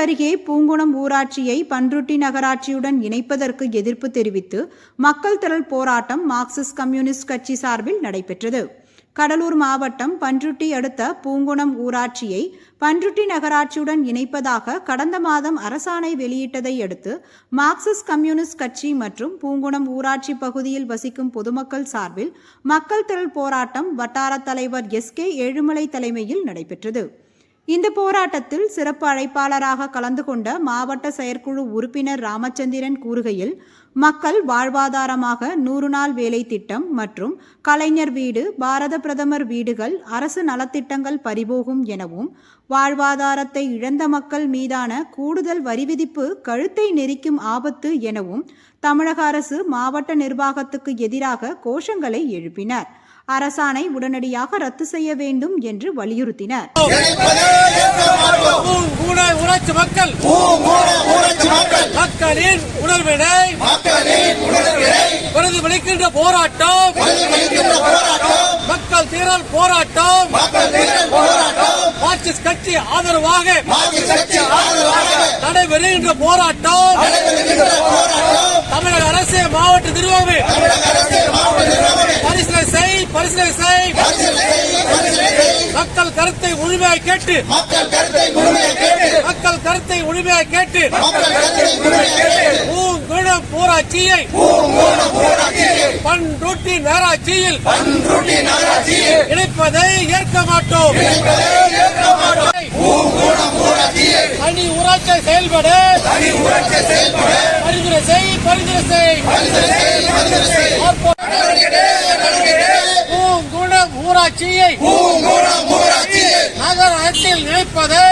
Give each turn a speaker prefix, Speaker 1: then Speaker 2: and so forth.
Speaker 1: அருகே பூங்குணம் ஊராட்சியை பன்ருட்டி நகராட்சியுடன் இணைப்பதற்கு எதிர்ப்பு தெரிவித்து மக்கள் திரள் போராட்டம் மார்க்சிஸ்ட் கம்யூனிஸ்ட் கட்சி சார்பில் நடைபெற்றது. கடலூர் மாவட்டம் பன்ருட்டி அடுத்த பூங்குணம் ஊராட்சியை பன்ருட்டி நகராட்சியுடன் இணைப்பதாக கடந்த மாதம் அரசாணை வெளியிட்டதை அடுத்து மார்க்சிஸ்ட் கம்யூனிஸ்ட் கட்சி மற்றும் பூங்குணம் ஊராட்சி பகுதியில் வசிக்கும் பொதுமக்கள் சார்பில் மக்கள் திரள் போராட்டம் வட்டார தலைவர் எஸ் கே ஏழுமலை தலைமையில் நடைபெற்றது. இந்த போராட்டத்தில் சிறப்பு அழைப்பாளராக கலந்து கொண்ட மாவட்ட செயற்குழு உறுப்பினர் ராமச்சந்திரன் கூறுகையில் மக்கள் வாழ்வாதாரமாக நூறு நாள் வேலை திட்டம் மற்றும் கலைஞர் வீடு பாரத பிரதமர் வீடுகள் அரசு நலத்திட்டங்கள் பறிபோகும் எனவும் வாழ்வாதாரத்தை இழந்த மக்கள் மீதான கூடுதல் வரி விதிப்பு கழுத்தை நெரிக்கும் ஆபத்து எனவும் தமிழக அரசு மாவட்ட நிர்வாகத்துக்கு எதிராக கோஷங்களை எழுப்பினர். அரசாணை உடனடியாக ரத்து செய்ய வேண்டும் என்று வலியுறுத்தினர்.
Speaker 2: ஊராட்சி மக்கள்.
Speaker 3: ஊராட்சி மக்கள்.
Speaker 2: மக்களின் உணர்வினை
Speaker 3: மக்களின் உணர்வினை
Speaker 2: பிரதிபலிக்கின்ற போராட்டம். மக்கள் தீரல் போராட்டம். மார்க்சிஸ்ட் கட்சி ஆதரவாக நடைபெறுகின்ற போராட்டம். தமிழக அரசு மாவட்ட நிர்வாகமே
Speaker 3: தமிழக அரசு மாவட்ட நிர்வாகமே
Speaker 2: பரிசீலனை செய் பரிசீலனை செய்
Speaker 3: பரிசீலனை செய், பரிசீலனை செய்.
Speaker 2: மக்கள் கருத்தை முழுமையாக கேட்டு
Speaker 3: மக்கள் கருத்தை முழுமையை கேட்டு
Speaker 2: மக்கள் கருத்தை முழுமையாக கேட்டு
Speaker 3: மக்கள் கருத்தை முழுமையை கேட்டு
Speaker 2: பூங்குணம் ஊராட்சியை
Speaker 3: பூங்கோணம் ஊராட்சியை
Speaker 2: பண்ருட்டி நகராட்சியில்
Speaker 3: பன்ருட்டி நகராட்சியை
Speaker 2: இணைப்பதை ஏற்க மாட்டோம்.
Speaker 3: இணைப்பதை ஏற்க மாட்டோம். பூங்கோணம் ஊராட்சியை
Speaker 2: தனி ஊராட்சி செயல்பட.
Speaker 3: தனி ஊராட்சி செயல்பட.
Speaker 2: பரிந்துரை செய் பரிந்துரை செய்.
Speaker 3: பரிசீலனை செய், பரிசீலனை செய்.
Speaker 2: பூங்குணம் ஊராட்சியை
Speaker 3: பூங்கோணம் ஊராட்சியை
Speaker 2: நகரத்தில் இணைப்பதை
Speaker 3: நகர